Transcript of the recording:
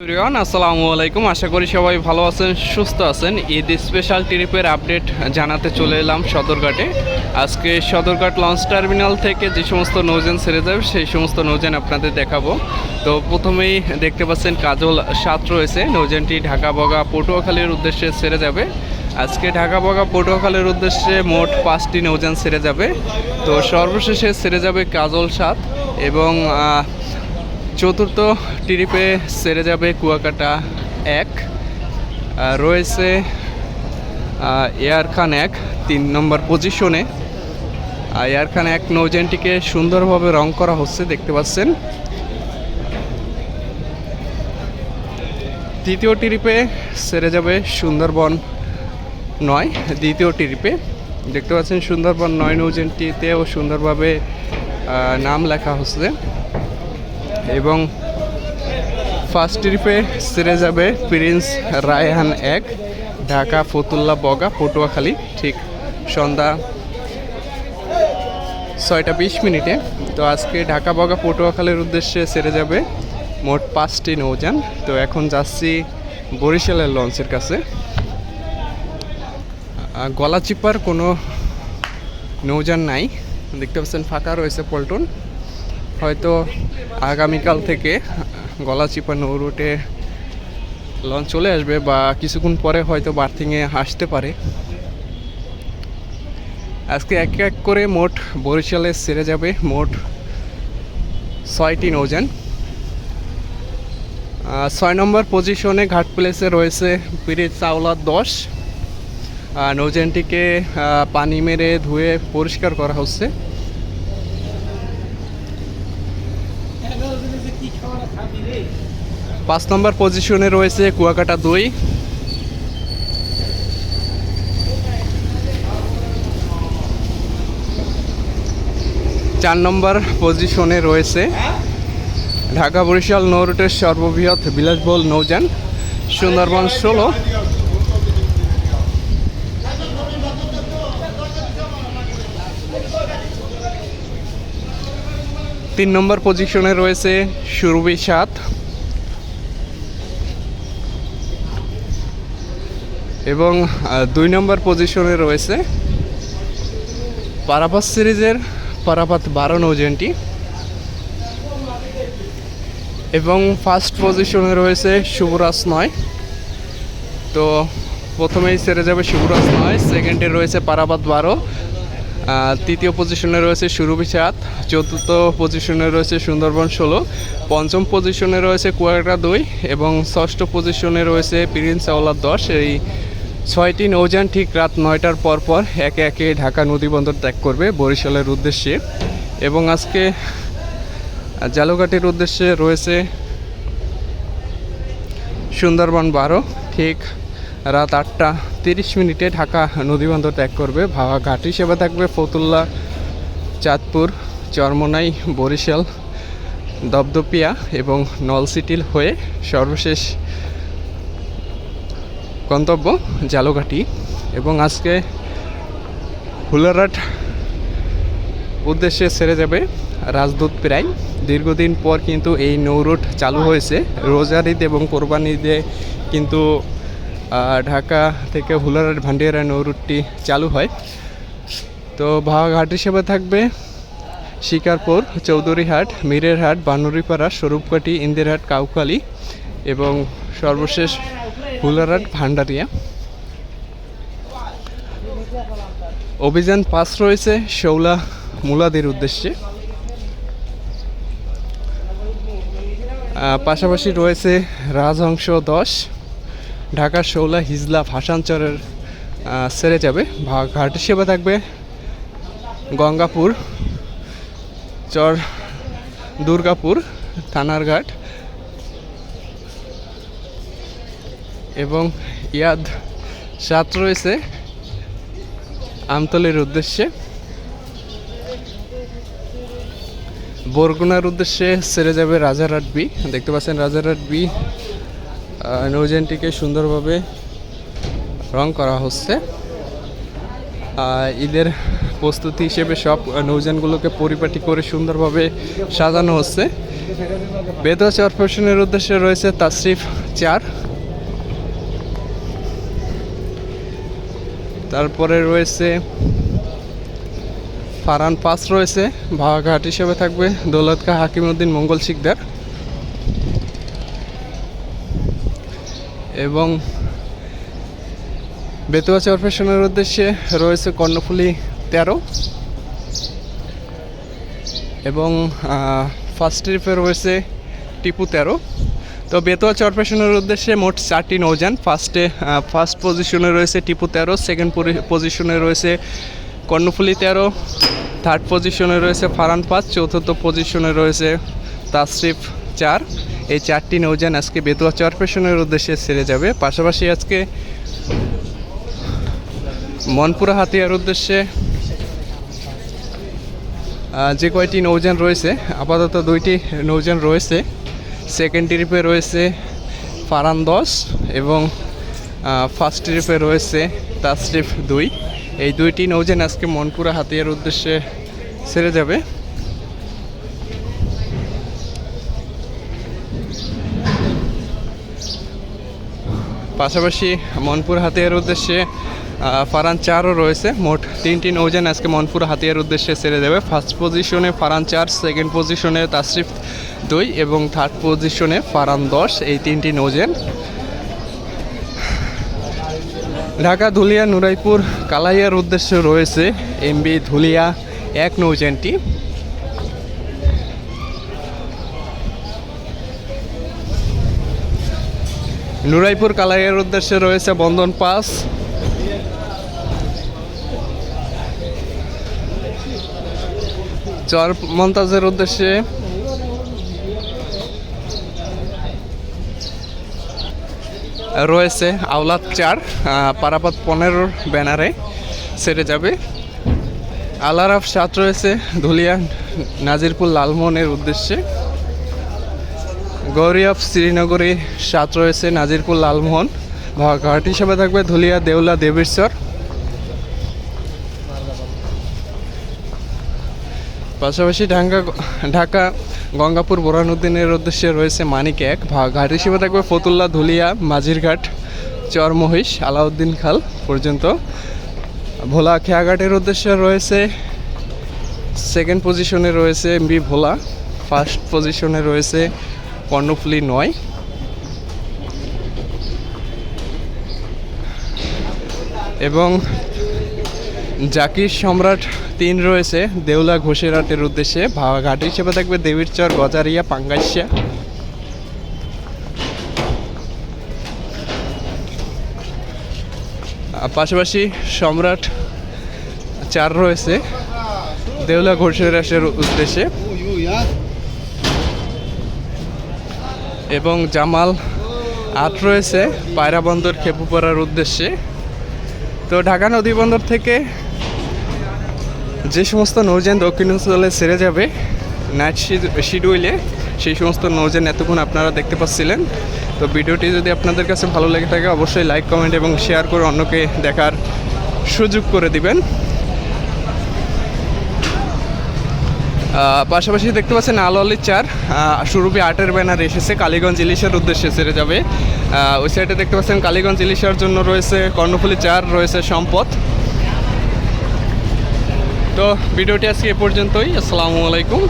আসসালামু আলাইকুম। আশা করি সবাই ভালো আছেন, সুস্থ আছেন। ঈদ স্পেশাল ট্রিপের আপডেট জানাতে চলে এলাম সদরঘাটে। আজকে সদরঘাট লঞ্চ টার্মিনাল থেকে যে সমস্ত নৌজেন ছেড়ে যাবে, সেই সমস্ত নৌজেন আপনাদের দেখাবো। তো প্রথমেই দেখতে পাচ্ছেন কাজল সাত রয়েছে। নৌজেনটি ঢাকা বগা পটুয়াখালীর উদ্দেশ্যে ছেড়ে যাবে। আজকে ঢাকা বগা পটুয়াখালীর উদ্দেশ্যে মোট পাঁচটি নৌজেন ছেড়ে যাবে। তো সর্বশেষে ছেড়ে যাবে কাজল সাত এবং চতুর্থ ট্রিপে সেরে যাবে কুয়াকাটা এক। রয়েছে এয়ার খান এক, তিন নম্বর পজিশনে। এয়ার খান এক নৌজেনটিকে সুন্দরভাবে রং করা হচ্ছে, দেখতে পাচ্ছেন। তৃতীয় ট্রিপে সেরে যাবে সুন্দরবন নয়, দ্বিতীয় ট্রিপে। দেখতে পাচ্ছেন সুন্দরবন নয় নৌজেনটিতেও সুন্দরভাবে নাম লেখা হচ্ছে। এবং ফার্স্ট ট্রিপে সেরে যাবে প্রিন্স রায়হান এক ঢাকা ফতুল্লা বগা পটুয়াখালী ঠিক সন্ধ্যা ছয়টা বিশ মিনিটে। তো আজকে ঢাকা বগা পটুয়াখালীর উদ্দেশ্যে সেরে যাবে মোট পাঁচটি নৌযান। তো এখন যাচ্ছি বরিশালের লঞ্চের কাছে। আহ, গলা চিপার কোনো নৌযান নাই। দেখতে পাচ্ছেন ফাঁকা রয়েছে পল্টন। হয়তো আগামীকাল থেকে গলাচিপা নৌ রুটে লঞ্চ চলে আসবে বা কিছুক্ষণ পরে হয়তো বার্থিংয়ে আসতে পারে। আজকে এক এক করে মোট বরিশালে সেরে যাবে মোট ছয়টি আহ, ছয় নম্বর পজিশনে ঘাট প্লেসে রয়েছে পিরিত চাওলা দশ। আহ, নৌযানটিকে পানি মেরে ধুয়ে পরিষ্কার করা হচ্ছে। পাঁচ নম্বর পজিশনে রয়েছে কুয়াকাটা দুই। চার নম্বর পজিশনে রয়েছে ঢাকা বরিশাল নৌ রুটের সর্ববৃহৎ বিলাসবহুল নৌযান, সুন্দরবন ষোলো। তিন নম্বর পজিশনে রয়েছে সুরভি সাত। এবং দুই নম্বর পজিশনে রয়েছে পারাপাত সিরিজের পারাপাত বারো নৌজেনটি। এবং ফার্স্ট পজিশনে রয়েছে শুভরাজ নয়। তো প্রথমেই সেরে যাবে শুভরাজ নয় সেকেন্ডে রয়েছে পারাপাত বারো। তৃতীয় পজিশনে রয়েছে সুরভি সাত চতুর্থ পজিশনে রয়েছে সুন্দরবন ষোলো, পঞ্চম পজিশনে রয়েছে কুয়াকাটা দুই এবং ষষ্ঠ পজিশনে রয়েছে প্রিন্স আওলা দশ। এই ছয়টি নৌযান ঠিক রাত নয়টার পর পর একে একে ঢাকা নদীবন্দর ত্যাগ করবে বরিশালের উদ্দেশ্যে। এবং আজকে জালুঘাটের উদ্দেশ্যে রয়েছে সুন্দরবন বারো, ঠিক রাত আটটা তিরিশ মিনিটে ঢাকা নদীবন্দর ত্যাগ করবে। ভাবা ঘাট হিসেবে থাকবে ফতুল্লা, চাঁদপুর, চরমনাই, বরিশাল, দপদপিয়া এবং নলসিটিল হয়ে সর্বশেষ গন্তব্য জালুঘাটি। এবং আজকে হুলারাট উদ্দেশ্যে ছেড়ে যাবে রাজদূত প্রায়। দীর্ঘদিন পর কিন্তু এই নৌরুট চালু হয়েছে। রোজার ঈদ এবং কোরবান ঈদে কিন্তু ঢাকা থেকে হুলারাট ভান্ডিয়ারা নৌ রুটটি চালু হয়। তো ভাগাঘাট হিসেবে থাকবে শিকারপুর চৌধুরীহাট মিরেরহাট বানুরিপাড়া, স্বরূপকাঠি ইন্দিরহাট কাউখালী এবং সর্বশেষ হুলারাট ভান্ডারিয়া। অভিযান পাস রয়েছে শৌলা মুলাদের উদ্দেশ্যে। পাশাপাশি রয়েছে রাজহংস দশ। ঢাকার শৌলা হিজলা ভাষাঞ্চরের আহ, সেরে যাবে। ভা- ঘাট হিসেবে থাকবে গঙ্গাপুর চর দুর্গাপুর থানার ঘাট এবং ইয়াদ সাত রয়েছে আমতলের উদ্দেশ্যে। বরগুনার উদ্দেশ্যে সেরে যাবে রাজারহাট বি। দেখতে পাচ্ছেন রাজারহাট বি আহ, নৌযানটিকে সুন্দরভাবে রং করা হচ্ছে। ঈদের প্রস্তুতি হিসেবে সব নৌযানগুলোকে পরিপাটি করে সুন্দরভাবে সাজানো হচ্ছে। বেদোয়া চরপেশনের উদ্দেশ্যে রয়েছে তাসরিফ চার। তারপরে রয়েছে ফারান পাস রয়েছে। ভাগাঘাট হিসেবে থাকবে দৌলতকা হাকিমউদ্দিন মঙ্গল শিকদার। এবং বেতুয়া চরপেশনের উদ্দেশ্যে রয়েছে কর্ণফুলি তেরো। এবং ফার্স্ট ট্রিপে রয়েছে টিপু তেরো। তো বেতুয়া চরপেশনের উদ্দেশ্যে মোট চারটি নৌযান। ফার্স্টে ফার্স্ট পজিশনে রয়েছে টিপু তেরো সেকেন্ড পজিশনে রয়েছে কর্ণফুলি তেরো থার্ড পজিশনে রয়েছে ফারান পাঁচ, চতুর্থ পজিশনে রয়েছে তাসরিফ চার। এই চারটি নৌযান আজকে বেতুয়া চরপেশনের উদ্দেশ্যে ছেড়ে যাবে। পাশাপাশি আজকে মনপুরা হাতিয়ার উদ্দেশ্যে যে কয়টি নৌযান রয়েছে, আপাতত দুইটি নৌযান রয়েছে। সেকেন্ড ট্রিপে রয়েছে ফারান দশ এবং ফার্স্ট ট্রিপে রয়েছে তাসরিফ দুই। এই দুইটি নৌযান আজকে মনপুরা হাতিয়ার উদ্দেশ্যে ছেড়ে যাবে। পাশাপাশি মনপুর হাতিয়ার উদ্দেশ্যে ফারান চারও রয়েছে। মোট তিনটি নৌযান আজকে মনপুর হাতিয়ার উদ্দেশ্যে ছেড়ে দেবে। ফার্স্ট পজিশনে ফারান চার সেকেন্ড পজিশনে তাসরিফ দুই এবং থার্ড পজিশনে ফারান দশ। এই তিনটি নৌযান ঢাকা ধুলিয়া নুরাইপুর কালাইয়ার উদ্দেশ্যে রয়েছে। এমবি ধুলিয়া এক নৌযানটি। নুরাইপুর কালাইয়ের উদ্দেশ্যে রয়েছে বন্ধন পাস। চর মন্তাজের উদ্দেশ্যে। রয়েছে আওলাদ চার পারাপাত পনেরোর ব্যানারে সেরে যাবে। আলারাফ সাত রয়েছে ধুলিয়া, নাজিরপুর লালমোহনের উদ্দেশ্যে। গৌরী অফ শ্রীনগরে সাত রয়েছে নাজিরপুর লালমোহন। ঘাট হিসেবে থাকবে ধুলিয়া দেউলা দেবেশ্বর। পাশাপাশি ঢাকা ঢাকা গঙ্গাপুর বোরানুদ্দিনের উদ্দেশ্যে রয়েছে মানিক এক। ঘাট হিসেবে থাকবে ফতুল্লা ধুলিয়া মাঝিরঘাট চরমহিষ, আলাউদ্দিন খাল পর্যন্ত। ভোলা খেয়াঘাটের উদ্দেশ্যে রয়েছে সেকেন্ড পজিশনে রয়েছে এমবি ভোলা ফার্স্ট পজিশনে রয়েছে কর্ণফুলি নয়। এবং জাকির সম্রাট তিন রয়েছে, দেউলা ঘোষেরহাটের উদ্দেশ্যে। ঘাট হিসেবে থাকবে দেবীর চর, গজারিয়া পাঙ্গাইশিয়া পাশাপাশি সম্রাট চার রয়েছে, দেউলা ঘোষেরহাটের উদ্দেশ্যে। এবং জামাল আট রয়েছে, পায়রা বন্দর খেপুপাড়ার উদ্দেশ্যে। তো ঢাকা নদী বন্দর থেকে যে সমস্ত নৌযান দক্ষিণাঞ্চলে ছেড়ে যাবে নাইট শিডিউলে সেই সমস্ত নৌযান এতক্ষণ আপনারা দেখতে পাচ্ছিলেন। তো ভিডিওটি যদি আপনাদের কাছে ভালো লেগে থাকে, অবশ্যই লাইক কমেন্ট এবং শেয়ার করে অন্যকে দেখার সুযোগ করে দিবেন। পাশাপাশি দেখতে পাচ্ছেন আলোয়ালির চার সুরূপী আটের ব্যানার এসেছে, কালীগঞ্জ ইলিশার উদ্দেশ্যে সেরে যাবে। ওই সাইডে দেখতে পাচ্ছেন কালীগঞ্জ ইলিশার জন্য রয়েছে কর্ণফুলি চার, রয়েছে সম্পদ। তো, ভিডিওটি আজকে এ পর্যন্তই, আসসালামু আলাইকুম।